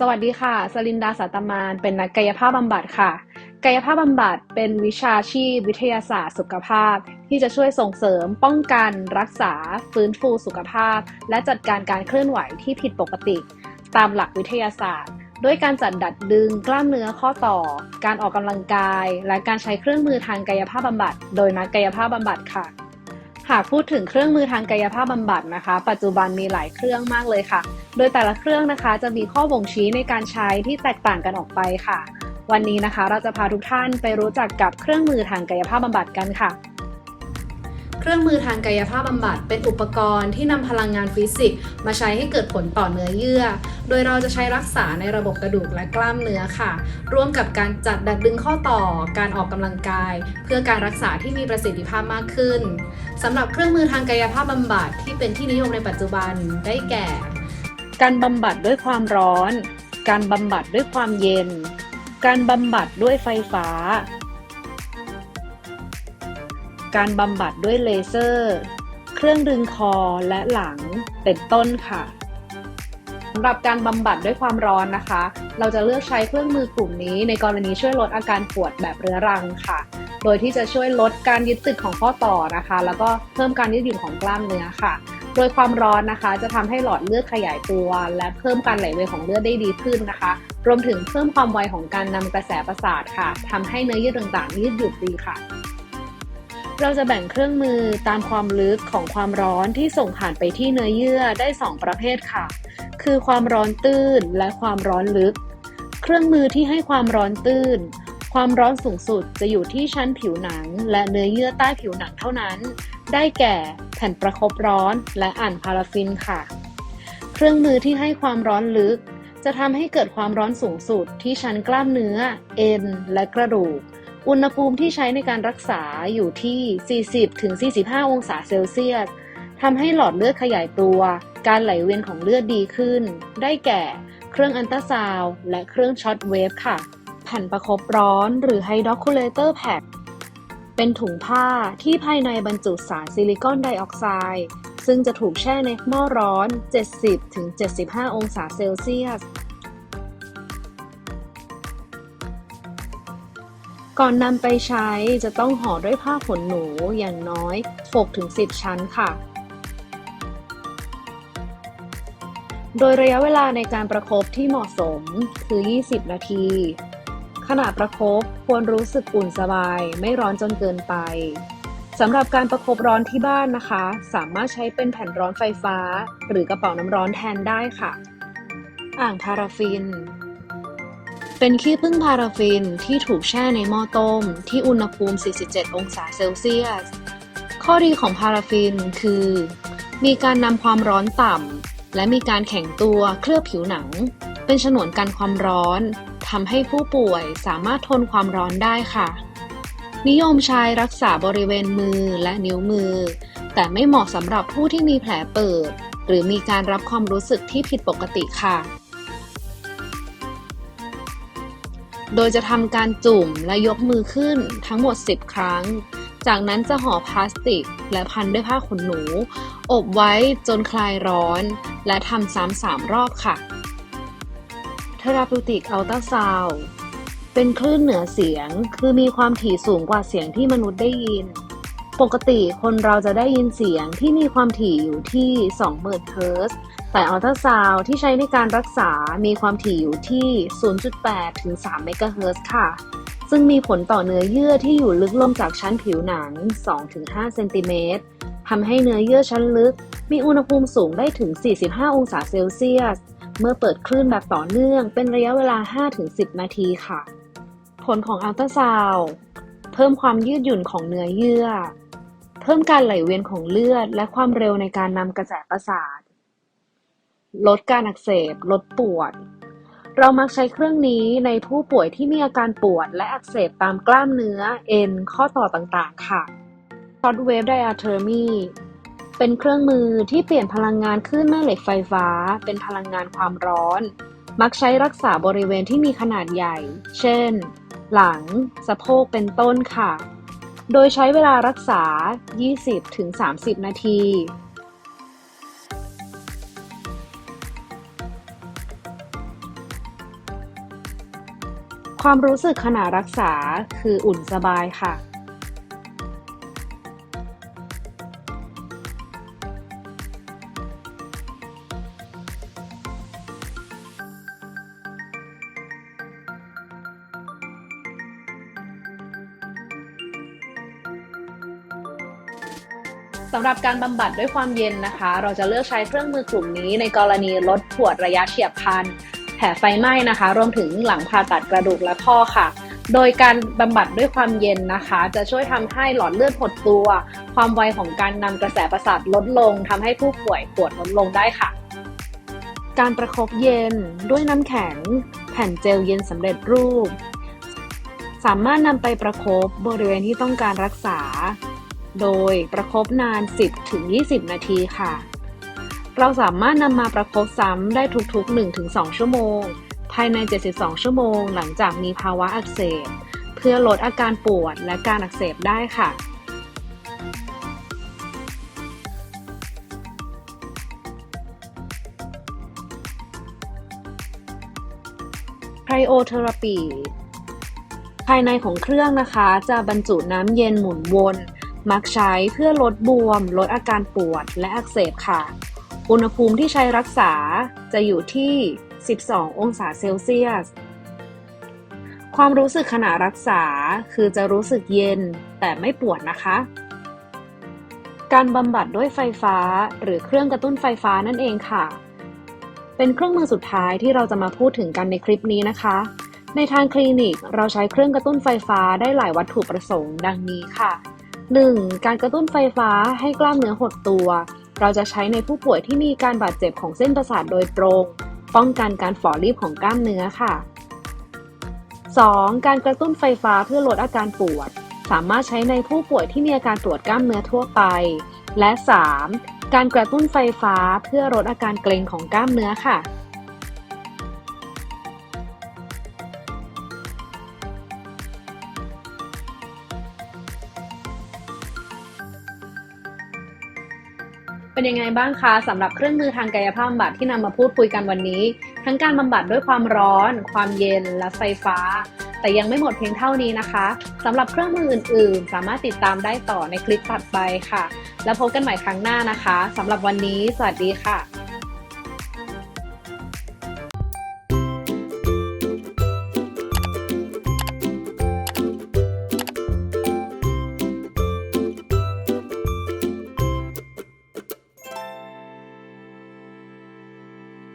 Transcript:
สวัสดีค่ะ สลินดาสัตมาน เป็นนักกายภาพบำบัดค่ะ กายภาพบำบัดเป็นวิชาชีพวิทยาศาสตร์สุขภาพ ที่จะช่วยส่งเสริม ป้องกัน รักษา ฟื้นฟูสุขภาพ และจัดการการเคลื่อนไหวที่ผิดปกติ ตามหลักวิทยาศาสตร์ ด้วยการจัดดัดดึงกล้ามเนื้อข้อต่อ การออกกำลังกาย และการใช้เครื่องมือทางกายภาพบำบัด โดยนักกายภาพบำบัดค่ะ หากพูดถึงเครื่องมือทางกายภาพบำบัดนะคะ ปัจจุบันมีหลายเครื่องมากเลยค่ะ โดยแต่ละเครื่องนะคะจะมีข้อบ่งชี้ในการใช้ที่แตกต่างกันออกไปค่ะ วันนี้นะคะ เราจะพาทุกท่านไปรู้จักกับเครื่องมือทางกายภาพบำบัดกันค่ะ เครื่องมือทางกายภาพบำบัด เป็นอุปกรณ์ที่นำพลังงานฟิสิกส์มาใช้ให้เกิดผลต่อเนื้อเยื่อ โดยเราจะใช้รักษาในระบบกระดูกและกล้ามเนื้อค่ะ ร่วมกับการจัดดัดดึงข้อต่อ การออกกำลังกาย เพื่อการรักษาที่มีประสิทธิภาพมากขึ้นสำหรับเครื่องมือทางกายภาพบำบัดที่เป็นที่นิยมในปัจจุบันได้แก่ การบำบัดด้วยความร้อน การบำบัดด้วยความเย็น การบำบัดด้วยไฟฟ้า การบำบัดด้วยเลเซอร์ เครื่องดึงคอและหลังเป็นต้นค่ะสำหรับการบำบัดด้วยความร้อนนะคะ เราจะเลือกใช้เครื่องมือกลุ่มนี้ในกรณีช่วยลดอาการปวดแบบเรื้อรังค่ะ โดยที่จะช่วยลดการยึดติดของข้อต่อนะคะ แล้วก็เพิ่มการยืดหยุ่นของกล้ามเนื้อค่ะ โดยความร้อนนะคะจะทำให้หลอดเลือดขยายตัว และเพิ่มการไหลเวียนของเลือดได้ดีขึ้นนะคะ รวมถึงเพิ่มความไวของการนำกระแสประสาทค่ะทำให้เนื้อเยื่อต่างๆยืดหยุ่นดีค่ะ เราจะแบ่งเครื่องมือตามความลึกของความร้อนที่ส่งผ่านไปที่เนื้อเยื่อได้ 2 ประเภทค่ะ คือความร้อนตื้นและความร้อนลึก เครื่องมือที่ให้ความร้อนตื้น ความร้อนสูงสุดจะอยู่ที่ชั้นผิวหนัง และเนื้อเยื่อใต้ผิวหนังเท่านั้น ได้แก่แผ่นประคบร้อนและอ่านพาราฟินค่ะ เครื่องมือที่ให้ความร้อนลึก จะทำให้เกิดความร้อนสูงสุดที่ชั้นกล้ามเนื้อ เอ็น และกระดูก อุณหภูมิที่ใช้ในการรักษาอยู่ที่ 40-45 องศาเซลเซียสทำให้หลอดเลือดขยายตัว การไหลเวียนของเลือดดีขึ้น ได้แก่เครื่องอันตราซาวด์และเครื่องช็อตเวฟค่ะ แผ่นประคบร้อนหรือไฮดรอคูลเลเตอร์แพ็คเป็นถุงผ้าที่ภายในบรรจุสารซิลิคอนไดออกไซด์ซึ่งจะถูกแช่ในหม้อร้อน 70-75 องศาเซลเซียส ก่อนนำไปใช้จะต้องห่อด้วยผ้าขนหนูอย่างน้อย 6-10 ชั้นค่ะ โดยระยะเวลาในการประคบที่เหมาะสมคือ 20 นาที ขณะประคบควรรู้สึกอุ่นสบายไม่ร้อนจนเกินไปสำหรับการประคบร้อนที่บ้านนะคะ สามารถใช้เป็นแผ่นร้อนไฟฟ้า หรือกระเป๋าน้ำร้อนแทนได้ค่ะ อ่างพาราฟิน เป็นขี้ผึ้งพาราฟินที่ถูกแช่ในหม้อต้ม ที่อุณหภูมิ 47 องศาเซลเซียส ข้อดีของพาราฟินคือ มีการนำความร้อนต่ำ และมีการแข็งตัวเคลือบผิวหนัง เป็นฉนวนกันความร้อนทำให้ผู้ป่วยสามารถทนความร้อนได้ค่ะ นิยมใช้รักษาบริเวณมือและนิ้วมือ แต่ไม่เหมาะสำหรับผู้ที่มีแผลเปิด หรือมีการรับความรู้สึกที่ผิดปกติค่ะ โดยจะทำการจุ่มและยกมือขึ้นทั้งหมด 10 ครั้ง จากนั้นจะห่อพลาสติก และพันด้วยผ้าขนหนู อบไว้จนคลายร้อน และทำซ้ำสามรอบค่ะเทราปิวติกอัลตราซาวเป็นคลื่นเหนือเสียง คือมีความถี่สูงกว่าเสียงที่มนุษย์ได้ยิน ปกติคนเราจะได้ยินเสียงที่มีความถี่อยู่ที่ 20,000 เฮิรตซ์แต่อัลตราซาวด์ที่ใช้ในการรักษา มีความถี่อยู่ที่ 0.8 ถึง 3 เมกะเฮิรตซ์ค่ะ ซึ่งมีผลต่อเนื้อเยื่อที่อยู่ลึกลงจากชั้นผิวหนัง 2-5 เซนติเมตรทำให้เนื้อเยื่อชั้นลึก มีอุณหภูมิสูงได้ถึง 45 องศาเซลเซียส เมื่อเปิดคลื่นแบบต่อเนื่อง เป็นระยะเวลา 5-10 นาทีค่ะ ผลของอัลตราซาวด์เพิ่มความยืดหยุ่นของเนื้อเยื่อ เพิ่มการไหลเวียนของเลือด และความเร็วในการนำกระแสประสาท ลดการอักเสบ ลดปวด เรามักใช้เครื่องนี้ในผู้ป่วยที่มีอาการปวด และอักเสบตามกล้ามเนื้อ เอ็น ข้อต่อต่างๆ ค่ะ Short Wave Diathermy เป็นเครื่องมือที่เปลี่ยนพลังงานคลื่นแม่เหล็กไฟฟ้า เป็นพลังงานความร้อน มักใช้รักษาบริเวณที่มีขนาดใหญ่ เช่น หลัง สะโพกเป็นต้นค่ะ โดยใช้เวลารักษา 20-30 นาที ความรู้สึกขณะรักษาคืออุ่นสบายค่ะ สำหรับการบำบัดด้วยความเย็นนะคะ เราจะเลือกใช้เครื่องมือกลุ่มนี้ในกรณีลดปวดระยะเฉียบพลันแผลไฟไหม้นะคะ รวมถึงหลังผ่าตัดกระดูกและข้อค่ะ โดยการบำบัดด้วยความเย็นนะคะ จะช่วยทำให้หลอดเลือดหดตัว ความไวของการนำกระแสประสาทลดลงทำให้ผู้ป่วยปวดลดลงได้ค่ะ การประคบเย็นด้วยน้ำแข็ง แผ่นเจลเย็นสำเร็จรูป สามารถนำไปประคบบริเวณที่ต้องการรักษา โดยประคบนาน 10-20 นาทีค่ะ เราสามารถนำมาประคบซ้ำได้ทุกๆ 1-2 ชั่วโมง ภายใน 72 ชั่วโมง หลังจากมีภาวะอักเสบ เพื่อลดอาการปวดและการอักเสบได้ค่ะไครโอเทอราปีภายในของเครื่องนะคะ จะบรรจุน้ำเย็นหมุนวน มักใช้เพื่อลดบวม ลดอาการปวดและอักเสบค่ะ อุณหภูมิที่ใช้รักษาจะอยู่ที่ 12 องศาเซลเซียส ความรู้สึกขณะรักษาคือจะรู้สึกเย็นแต่ไม่ปวดนะคะ การบำบัดด้วยไฟฟ้าหรือเครื่องกระตุ้นไฟฟ้านั่นเองค่ะ เป็นเครื่องมือสุดท้ายที่เราจะมาพูดถึงกันในคลิปนี้นะคะ ในทางคลินิกเราใช้เครื่องกระตุ้นไฟฟ้าได้หลายวัตถุประสงค์ดังนี้ค่ะ 1. การกระตุ้นไฟฟ้าให้กล้ามเนื้อหดตัว เราจะใช้ในผู้ป่วยที่มีการบาดเจ็บของเส้นประสาทโดยตรง ป้องกันการฝ่อรีบของกล้ามเนื้อค่ะ 2. การกระตุ้นไฟฟ้าเพื่อลดอาการปวด สามารถใช้ในผู้ป่วยที่มีอาการปวดกล้ามเนื้อทั่วไป และ 3. การกระตุ้นไฟฟ้าเพื่อลดอาการเกร็งของกล้ามเนื้อค่ะ เป็นยังไงบ้างคะสำหรับเครื่องมือทางกายภาพบำบัดที่นำมาพูดคุยกันวันนี้ ทั้งการบำบัดด้วยความร้อน ความเย็นและไฟฟ้า แต่ยังไม่หมดเพียงเท่านี้นะคะสำหรับเครื่องมืออื่น ๆ สามารถติดตามได้ต่อในคลิปถัดไปค่ะ แล้วพบกันใหม่ครั้งหน้านะคะสำหรับวันนี้ สวัสดีค่ะ